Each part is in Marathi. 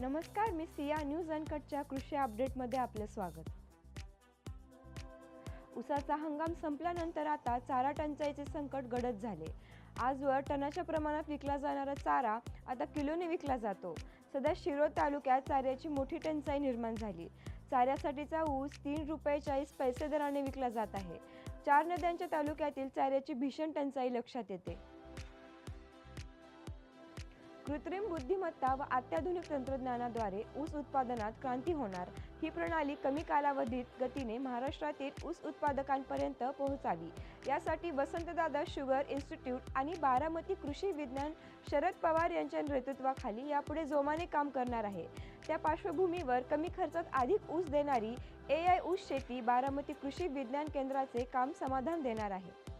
नमस्कार मी सिया न्यूज अनकटच्या कृषी अपडेटमध्ये आपलं स्वागत. उसाचा हंगाम संपल्यानंतर आता चारा टंचाईचे संकट गडद झाले. आजवर टनाच्या प्रमाणात विकला जाणारा चारा आता किलोने विकला जातो. सध्या शिरोळ तालुक्यात चाऱ्याची मोठी टंचाई निर्माण झाली. चाऱ्यासाठीचा ऊस तीन रुपये चाळीस पैसे दराने विकला जात आहे. चार नद्यांच्या तालुक्यातील चाऱ्याची भीषण टंचाई लक्षात येते. कृत्रिम बुद्धिमत्ता व अत्याधुनिक तंत्रज्ञानाद्वारे ऊस उत्पादनात क्रांती होणार ही प्रणाली कमी कालावधीत गतीने महाराष्ट्रातील ऊस उत्पादकांपर्यंत पोहोचावी. यासाठी वसंतदादा शुगर इन्स्टिट्यूट आणि बारामती कृषी विज्ञान शरद पवार यांच्या नेतृत्वाखाली यापुढे जोमाने काम करणार आहे. त्या पार्श्वभूमीवर कमी खर्चात अधिक ऊस देणारी ए आय ऊस शेती बारामती कृषी विज्ञान केंद्राचे काम समाधान देणार आहे.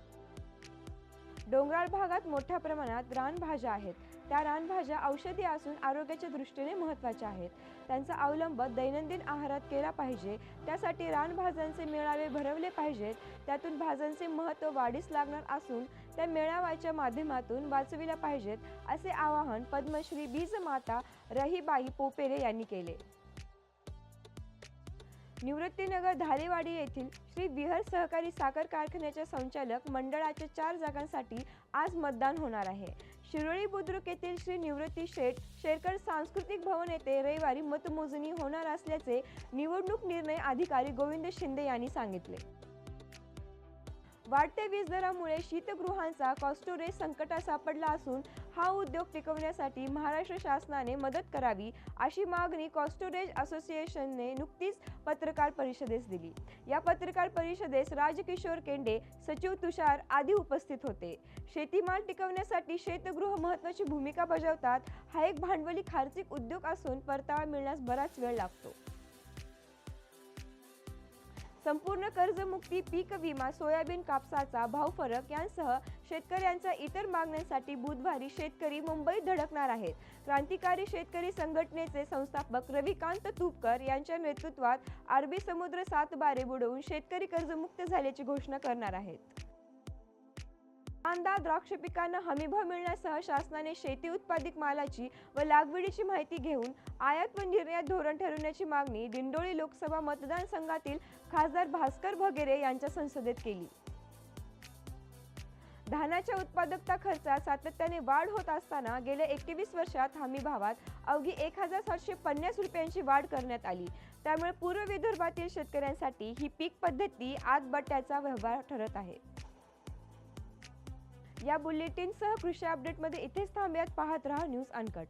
डोंगराळ भागात मोठ्या प्रमाणात रानभाज्या आहेत. त्या रानभाज्या औषधी असून आरोग्याच्या दृष्टीने महत्त्वाच्या आहेत. त्यांचा अवलंब दैनंदिन आहारात केला पाहिजे. त्यासाठी रानभाज्यांचे मेळावे भरवले पाहिजेत. त्यातून भाज्यांचे महत्त्व वाढीस लागणार असून त्या मेळाव्याच्या माध्यमातून वाचविल्या पाहिजेत असे आवाहन पद्मश्री बीजमाता रहीबाई पोपेरे यांनी केले. निवृत्तीनगर धारेवाडी येथील श्री विहर सहकारी साखर कारखान्याच्या संचालक मंडळाच्या चार जागांसाठी आज मतदान होणार आहे. शिरोळी बुद्रुक येथील श्री निवृत्ती शेठ शेरकर सांस्कृतिक भवन येथे रविवारी मतमोजणी होणार असल्याचे निवडणूक निर्णय अधिकारी गोविंद शिंदे यांनी सांगितले. वाढत्या वीज दरामुळे शीतगृहांचा कॉस्टोरेज संकटात सापडला असून हा उद्योग टिकवण्यासाठी महाराष्ट्र शासनाने मदत करावी अशी मागणी कॉस्टोरेज असोसिएशनने नुकतीच पत्रकार परिषदेस दिली. या पत्रकार परिषदेस राजकिशोर केंडे सचिव तुषार आदी उपस्थित होते. शेतीमाल टिकवण्यासाठी शेतगृह महत्त्वाची भूमिका बजावतात हा एक भांडवली खार्चिक उद्योग असून परतावा मिळण्यास बराच वेळ लागतो. संपूर्ण कर्जमुक्ती पीक विमा सोयाबीन कापसाचा भाव फरक यांसह शेतकऱ्यांच्या इतर मागण्यांसाठी बुधवारी शेतकरी मुंबईत धडकणार आहेत. क्रांतिकारी शेतकरी संघटनेचे संस्थापक रविकांत तुपकर यांच्या नेतृत्वात अरबी समुद्र सातबारे बुडवून शेतकरी कर्जमुक्त झाल्याची घोषणा करणार आहेत. कांदा द्राक्ष पिकांना हमीभाव मिळण्यासह शासनाने शेती उत्पादित मालाची व लागवडीची माहिती घेऊन आयात व निर्यात धोरण ठरवण्याची मागणी दिंडोळी लोकसभा मतदारसंघातील खासदार भास्कर भगेरे यांच्या संसदेत केली. धानाच्या उत्पादकता खर्चात सातत्याने वाढ होत असताना गेल्या एकवीस वर्षात हमी भावात अवघी एक हजार सातशे पन्नास रुपयांची वाढ करण्यात आली. त्यामुळे पूर्व विदर्भातील शेतकऱ्यांसाठी ही पीक पद्धती आतबट्ट्याचा व्यवहार ठरत आहे. या बुलेटिनसह कृषी अपडेटमध्ये इथेच थांबूयात. पाहत रहा न्यूज अनकट.